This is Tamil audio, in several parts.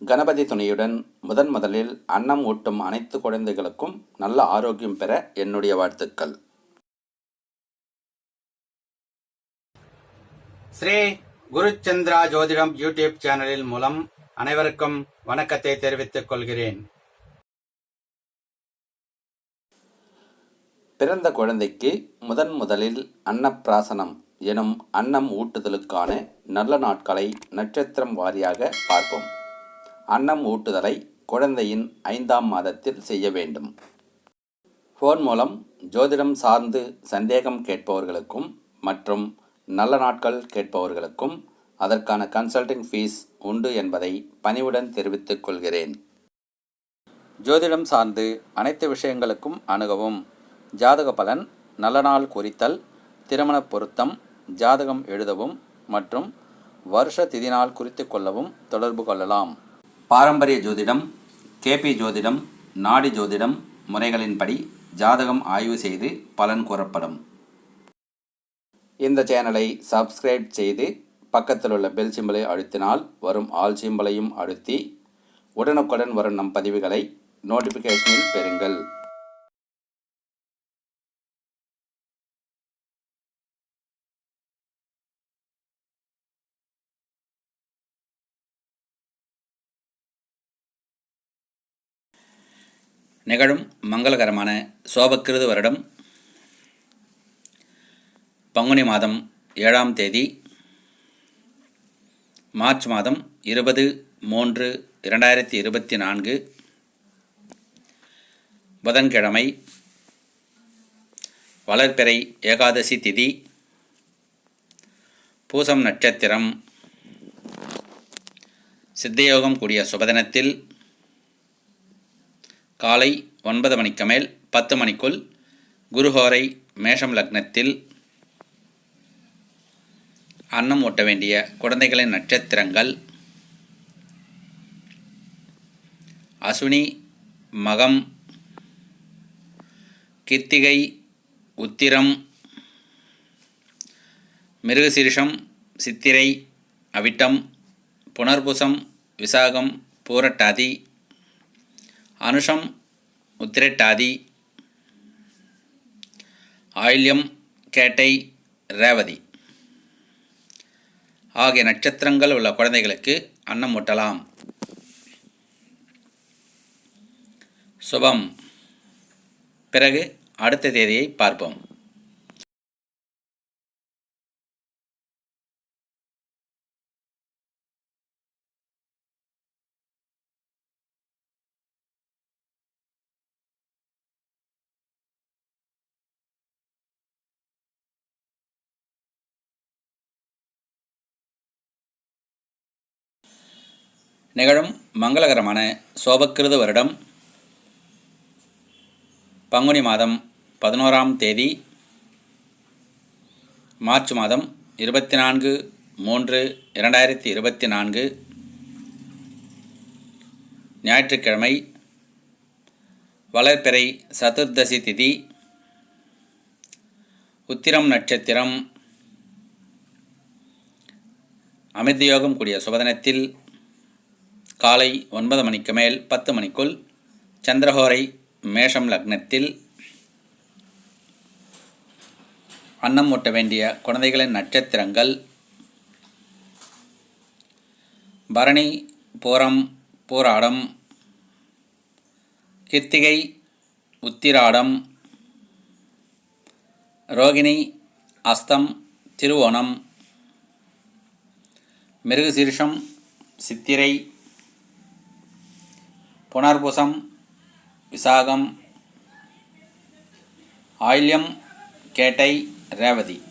கணபதி துணையுடன் முதன் முதலில் அன்னம் ஊட்டும் அனைத்து குழந்தைகளுக்கும் நல்ல ஆரோக்கியம் பெற என்னுடைய வாழ்த்துக்கள். ஸ்ரீ குருச்சந்திரா ஜோதிடம் யூடியூப் சேனலில் மூலம் அனைவருக்கும் வணக்கத்தை தெரிவித்துக் கொள்கிறேன். பிறந்த குழந்தைக்கு முதன் முதலில் அன்னப்பிராசனம் எனும் அன்னம் ஊட்டுதலுக்கான நல்ல நாட்களை நட்சத்திரம் வாரியாக பார்ப்போம். அன்னம் ஊட்டுதலை குழந்தையின் ஐந்தாம் மாதத்தில் செய்ய வேண்டும். ஃபோன் மூலம் ஜோதிடம் சார்ந்து சந்தேகம் கேட்பவர்களுக்கும் மற்றும் நல்ல நாட்கள் கேட்பவர்களுக்கும் அதற்கான கன்சல்டிங் ஃபீஸ் உண்டு என்பதை பணிவுடன் தெரிவித்துக் கொள்கிறேன். ஜோதிடம் சார்ந்து அனைத்து விஷயங்களுக்கும் அணுகவும். ஜாதக பலன் நல்ல நாள் குறித்தல் திருமண பொருத்தம் ஜாதகம் எழுதவும் மற்றும் வருஷ திதி நாள் குறித்து கொள்ளவும் தொடர்பு கொள்ளலாம். பாரம்பரிய ஜோதிடம் கேபி ஜோதிடம் நாடி ஜோதிடம் முறைகளின்படி ஜாதகம் ஆய்வு செய்து பலன் கூறப்படும். இந்த சேனலை சப்ஸ்கிரைப் செய்து பக்கத்தில் உள்ள பெல் சிம்பலை அழுத்தினால் வரும் ஆல் சிம்பலையும் அழுத்தி உடனுக்குடன் வரும் நம் பதிவுகளை நோட்டிஃபிகேஷனில் பெறுங்கள். நிகழும் மங்களகரமான சோபக்கிருது வருடம். பங்குனி மாதம் ஏழாம் தேதி மார்ச் மாதம் இருபது மூன்று இரண்டாயிரத்தி இருபத்தி நான்கு புதன்கிழமை வளர்பிறை ஏகாதசி திதி பூசம் நட்சத்திரம் சித்தயோகம் கூடிய சுபதினத்தில் காலை ஒன்பது மணிக்கு மேல் பத்து மணிக்குள் குருஹோரை மேஷம் லக்னத்தில் அன்னம் ஊட்ட வேண்டிய குழந்தைகளின் நட்சத்திரங்கள். அசுனி மகம் கித்திகை உத்திரம் மிருகசீரிஷம் சித்திரை அவிட்டம் புனர்புசம் விசாகம் பூரட்டாதி அனுஷம் உத்திரட்டாதி ஆயில்யம் கேட்டை ரேவதி. ஆகிய நட்சத்திரங்கள் உள்ள குழந்தைகளுக்கு அன்னம் ஊட்டலாம். சுபம். பிறகு அடுத்த தேதியை பார்ப்போம். நிகழும் மங்களகரமான சோபக்கிருத வருடம் பங்குனி மாதம் பதினோராம் தேதி மார்ச் மாதம் இருபத்தி நான்கு மூன்று இரண்டாயிரத்தி இருபத்தி நான்கு ஞாயிற்றுக்கிழமை வளர்பிறை சதுர்தசி திதி உத்திரம் நட்சத்திரம் அமிர்தயோகம் கூடிய சுபதனத்தில் காலை ஒன்பது மணிக்கு மேல் பத்து மணிக்குள் சந்திரகோரை மேஷம் லக்னத்தில் அன்னம் ஊட்ட வேண்டிய குழந்தைகளின் நட்சத்திரங்கள் பரணி பூரம் பூராடம் கிருத்திகை உத்திராடம் ரோகிணி அஸ்தம் திருவோணம் மிருகசீர்ஷம் சித்திரை புனர்புசம் விசாகம் ஆயில்யம் கேட்டை ரேவதி.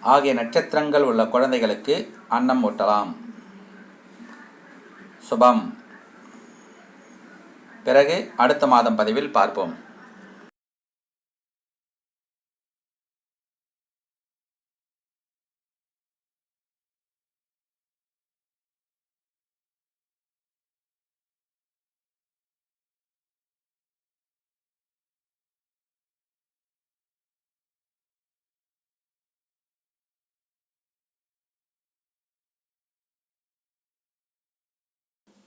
ஆகிய நட்சத்திரங்கள் உள்ள குழந்தைகளுக்கு அன்னம் ஊட்டலாம். சுபம். பிறகு அடுத்த மாதம் பதிவில் பார்ப்போம்.